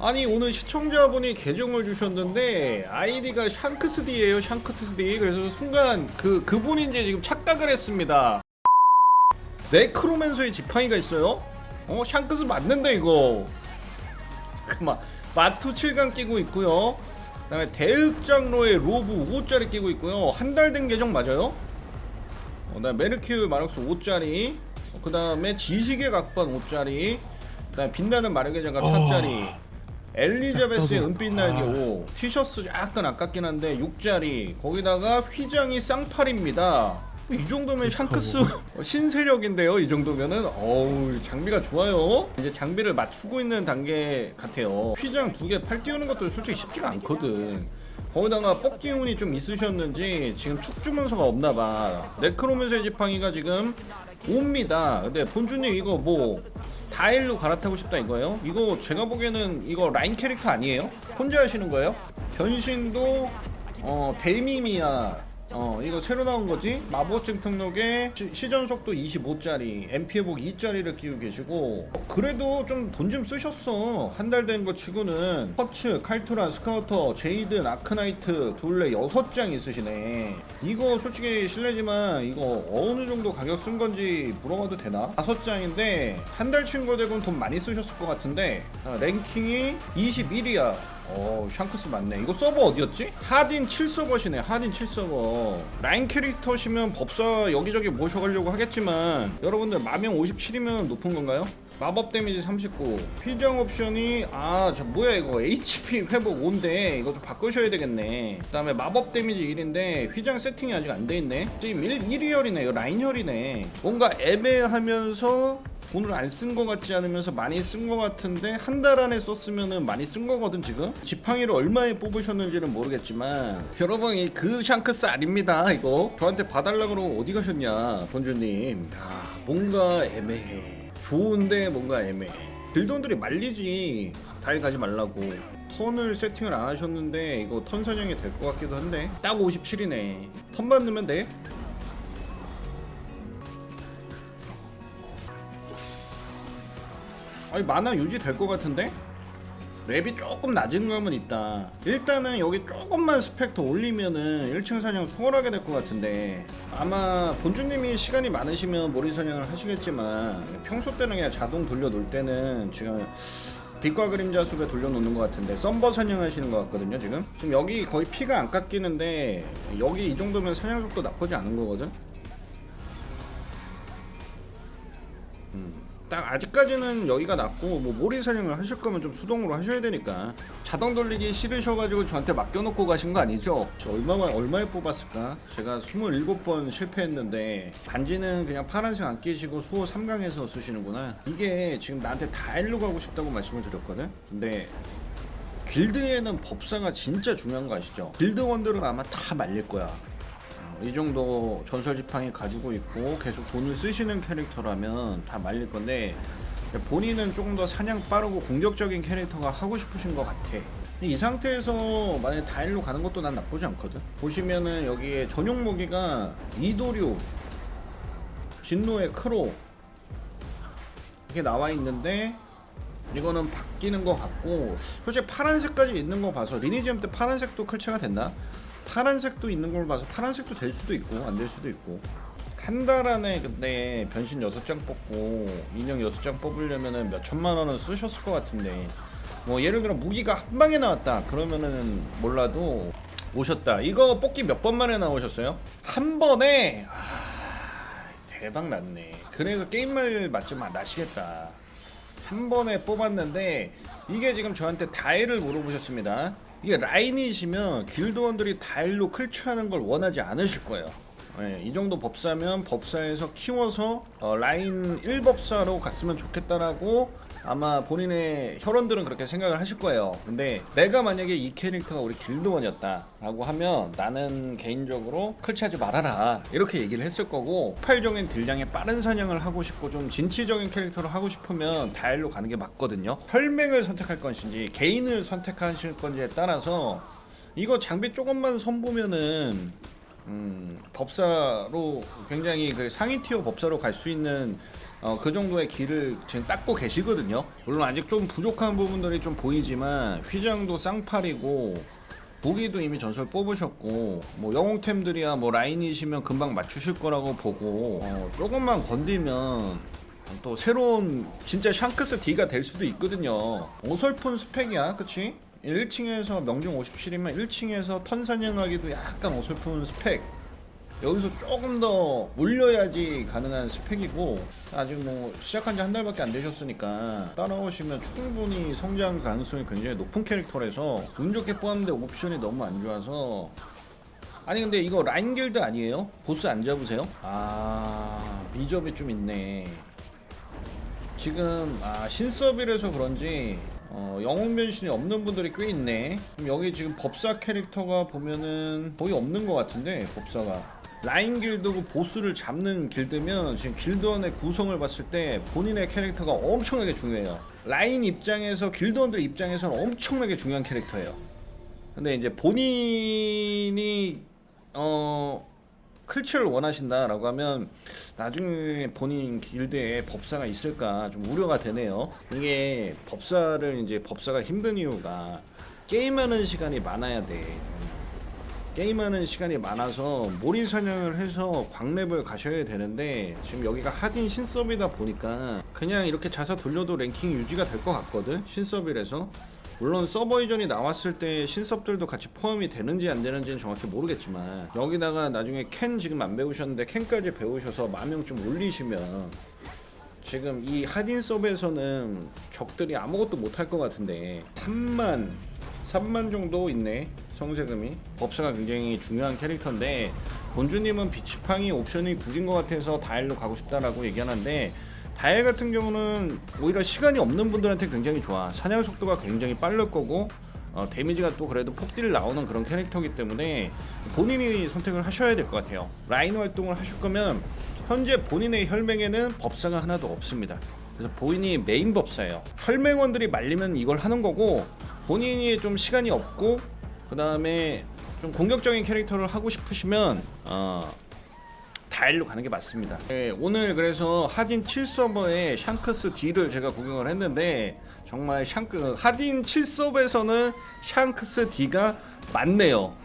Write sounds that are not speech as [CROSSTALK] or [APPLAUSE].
아니 오늘 시청자분이 계정을 주셨는데 아이디가 샹크스디예요 샹크스디. 그래서 순간 그 그분인지 지금 착각을 했습니다. 네크로맨서의 지팡이가 있어요? 어 샹크스 맞는데 이거. 그만. 마투 7강 끼고 있고요. 그 다음에 대흑장로의 로브 5짜리 끼고 있고요. 한 달 된 계정 맞아요? 어, 나 메르큐 마력스 5짜리. 그 다음에 지식의 각반 5짜리 그 다음에 빛나는 마력의 장갑 4짜리. 엘리자베스의 싹 은빛 날개. 아. 5 티셔츠 약간 아깝긴 한데 6짜리. 거기다가 휘장이 쌍팔입니다. 이 정도면 샹크스 [LAUGHS] 신세력인데요 이 정도면은? 어우 장비가 좋아요. 이제 장비를 맞추고 있는 단계 같아요. 휘장 두 개 팔 띄우는 것도 솔직히 쉽지가 않거든. 거기다가 뽑기 운이 좀 있으셨는지 지금 축 주문서가 없나봐. 네크로맨서의 지팡이가 지금 옵니다 근데 본주님 이거 뭐 다일로 갈아타고 싶다 이거예요? 이거 제가 보기에는 이거 라인 캐릭터 아니에요? 혼자 하시는 거예요? 변신도 어 데미미야 어 이거 새로 나온 거지? 마법증 등록에 시, 시전 속도 25짜리 MP 회복 2짜리를 끼고 계시고 어, 그래도 좀 돈 좀 쓰셨어. 한 달 된 거 치고는 퍼츠, 칼투라, 스카우터, 제이든, 아크나이트 둘레 6장 있으시네. 이거 솔직히 실례지만 이거 어느 정도 가격 쓴 건지 물어봐도 되나? 5장인데 한 달 친거 대고는 돈 많이 쓰셨을 것 같은데 아, 랭킹이 21이야 어 샹크스 맞네 이거 서버 어디였지? 하딘 7서버시네 하딘 7서버 라인 캐릭터시면 법사 여기저기 모셔가려고 하겠지만 여러분들 마명 57이면 높은 건가요? 마법 데미지 39 피정 옵션이 아 저 뭐야 이거. HP 회복 5인데 이거 좀 바꾸셔야 되겠네. 그 다음에 마법 데미지 1인데 휘장 세팅이 아직 안 돼 있네. 지금 1, 1위열이네. 이거 라인열이네. 뭔가 애매하면서 돈을 안쓴거 같지 않으면서 많이 쓴거 같은데 한 달 안에 썼으면은 많이 쓴 거거든 지금. 지팡이를 얼마에 뽑으셨는지는 모르겠지만 여러분 이 그 샹크스 아닙니다 이거. 저한테 봐달라 그러고 어디 가셨냐 본주님. 야 뭔가 애매해 좋은데 뭔가 애매해. 빌돈들이 말리지. 달 가지 말라고. 턴을 세팅을 안 하셨는데 이거 턴 사냥이 될 것 같기도 한데. 딱 57이네. 턴만 넣으면 돼. 아니 만화 유지 될 것 같은데? 랩이 조금 낮은 감은 있다. 일단은 여기 조금만 스펙 더 올리면은 1층 사냥 수월하게 될 것 같은데. 아마 본주님이 시간이 많으시면 모리 사냥을 하시겠지만 평소 때는 그냥 자동 돌려 놓을 때는 지금 빛과 그림자 숲에 돌려놓는 것 같은데 썸버 사냥하시는 것 같거든요 지금. 지금 여기 거의 피가 안 깎이는데 여기 이 정도면 사냥 속도 나쁘지 않은 거거든 딱 아직까지는 여기가 낫고 뭐 모리 사냥을 하실 거면 좀 수동으로 하셔야 되니까 자동 돌리기 싫으셔가지고 저한테 맡겨놓고 가신 거 아니죠? 저 얼마만 얼마에 뽑았을까? 제가 27번 실패했는데 반지는 그냥 파란색 안 끼시고 수호 3강에서 쓰시는구나 이게 지금 나한테 다 일로 가고 싶다고 말씀을 드렸거든? 근데 길드에는 법사가 진짜 중요한 거 아시죠? 길드원들은 아마 다 말릴 거야 어, 이 정도 전설 지팡이 가지고 있고 계속 돈을 쓰시는 캐릭터라면 다 말릴 건데 본인은 조금 더 사냥 빠르고 공격적인 캐릭터가 하고 싶으신 것 같아. 이 상태에서 만약에 다일로 가는 것도 난 나쁘지 않거든. 보시면은 여기에 전용 무기가 이도류, 진노의 크로 이게 나와 있는데 이거는 바뀌는 것 같고 솔직히 파란색까지 있는 거 봐서 리니지엄 때 파란색도 클체가 됐나? 파란색도 있는 걸 봐서 파란색도 될 수도 있고 안 될 수도 있고. 한 달 안에 근데 변신 6장 뽑고 인형 6장 뽑으려면은 몇 천만 원은 쓰셨을 것 같은데 뭐 예를 들어 무기가 한 방에 나왔다 그러면은 몰라도 오셨다. 이거 뽑기 몇 번 만에 나오셨어요? 한 번에? 아, 대박 났네. 그래서 게임말 맞좀 나시겠다. 한 번에 뽑았는데 이게 지금 저한테 다일을 물어보셨습니다. 이게 라인이시면 길드원들이 다 일로 클치하는 걸 원하지 않으실 거예요. 예, 이 정도 법사면 법사에서 키워서 어, 라인 1법사로 갔으면 좋겠다라고 아마 본인의 혈원들은 그렇게 생각을 하실 거예요. 근데 내가 만약에 이 캐릭터가 우리 길드원이었다라고 하면 나는 개인적으로 클치하지 말아라 이렇게 얘기를 했을 거고 폭발적인 딜량의 빠른 사냥을 하고 싶고 좀 진취적인 캐릭터를 하고 싶으면 다일로 가는 게 맞거든요. 혈맹을 선택할 것인지 개인을 선택하실 건지에 따라서 이거 장비 조금만 선보면은 음, 법사로 굉장히 그 상위 티어 법사로 갈 수 있는 어, 그 정도의 길을 지금 닦고 계시거든요. 물론 아직 좀 부족한 부분들이 좀 보이지만 휘장도 쌍팔이고 무기도 이미 전설 뽑으셨고 뭐 영웅템들이야 뭐 라인이시면 금방 맞추실 거라고 보고 어, 조금만 건들면 또 새로운 진짜 샹크스 D가 될 수도 있거든요. 어설픈 스펙이야, 그치? 1층에서 명중 57이면 1층에서 턴 사냥하기도 약간 어설픈 스펙. 여기서 조금 더 올려야지 가능한 스펙이고 아직 뭐 시작한 지 한 달밖에 안 되셨으니까 따라오시면 충분히 성장 가능성이 굉장히 높은 캐릭터라서 운 좋게 뽑았는데 옵션이 너무 안 좋아서 아니 근데 이거 라인 길드 아니에요? 보스 안 잡으세요? 아 미접이 좀 있네 지금 아 신서비라서 그런지 어, 영웅 변신이 없는 분들이 꽤 있네. 그럼 여기 지금 법사 캐릭터가 보면은 거의 없는 것 같은데 법사가 라인 길드고 보스를 잡는 길드면 지금 길드원의 구성을 봤을 때 본인의 캐릭터가 엄청나게 중요해요. 라인 입장에서 길드원들 입장에서는 엄청나게 중요한 캐릭터예요. 근데 이제 본인이 어 클치를 원하신다라고 하면 나중에 본인 길드에 법사가 있을까 좀 우려가 되네요. 이게 법사를 이제 법사가 힘든 이유가 게임하는 시간이 많아야 돼. 게임하는 시간이 많아서 몰이 사냥을 해서 광랩을 가셔야 되는데 지금 여기가 하딘 신서비다 보니까 그냥 이렇게 자사 돌려도 랭킹 유지가 될 것 같거든 신서비라서 물론 서버 이전이 나왔을 때 신섭들도 같이 포함이 되는지 안 되는지는 정확히 모르겠지만 여기다가 나중에 캔 지금 안 배우셨는데 캔까지 배우셔서 마명 좀 올리시면 지금 이 하딘 서버에서는 적들이 아무것도 못할 것 같은데 3만 3만 정도 있네 성세금이. 법사가 굉장히 중요한 캐릭터인데 본주님은 비치팡이 옵션이 굳은 것 같아서 다일로 가고 싶다라고 얘기하는데 다일 같은 경우는 오히려 시간이 없는 분들한테 굉장히 좋아. 사냥 속도가 굉장히 빠를 거고 어, 데미지가 또 그래도 폭딜 나오는 그런 캐릭터이기 때문에 본인이 선택을 하셔야 될 것 같아요. 라인 활동을 하실 거면 현재 본인의 혈맹에는 법사가 하나도 없습니다. 그래서 본인이 메인 법사예요. 혈맹원들이 말리면 이걸 하는 거고 본인이 좀 시간이 없고 그 다음에 좀 공격적인 캐릭터를 하고 싶으시면 어, 다일로 가는 게 맞습니다. 네, 오늘 그래서 하딘 7서버의 샹크스 D를 제가 구경을 했는데 정말 샹크 하딘 7서버에서는 샹크스 D가 많네요.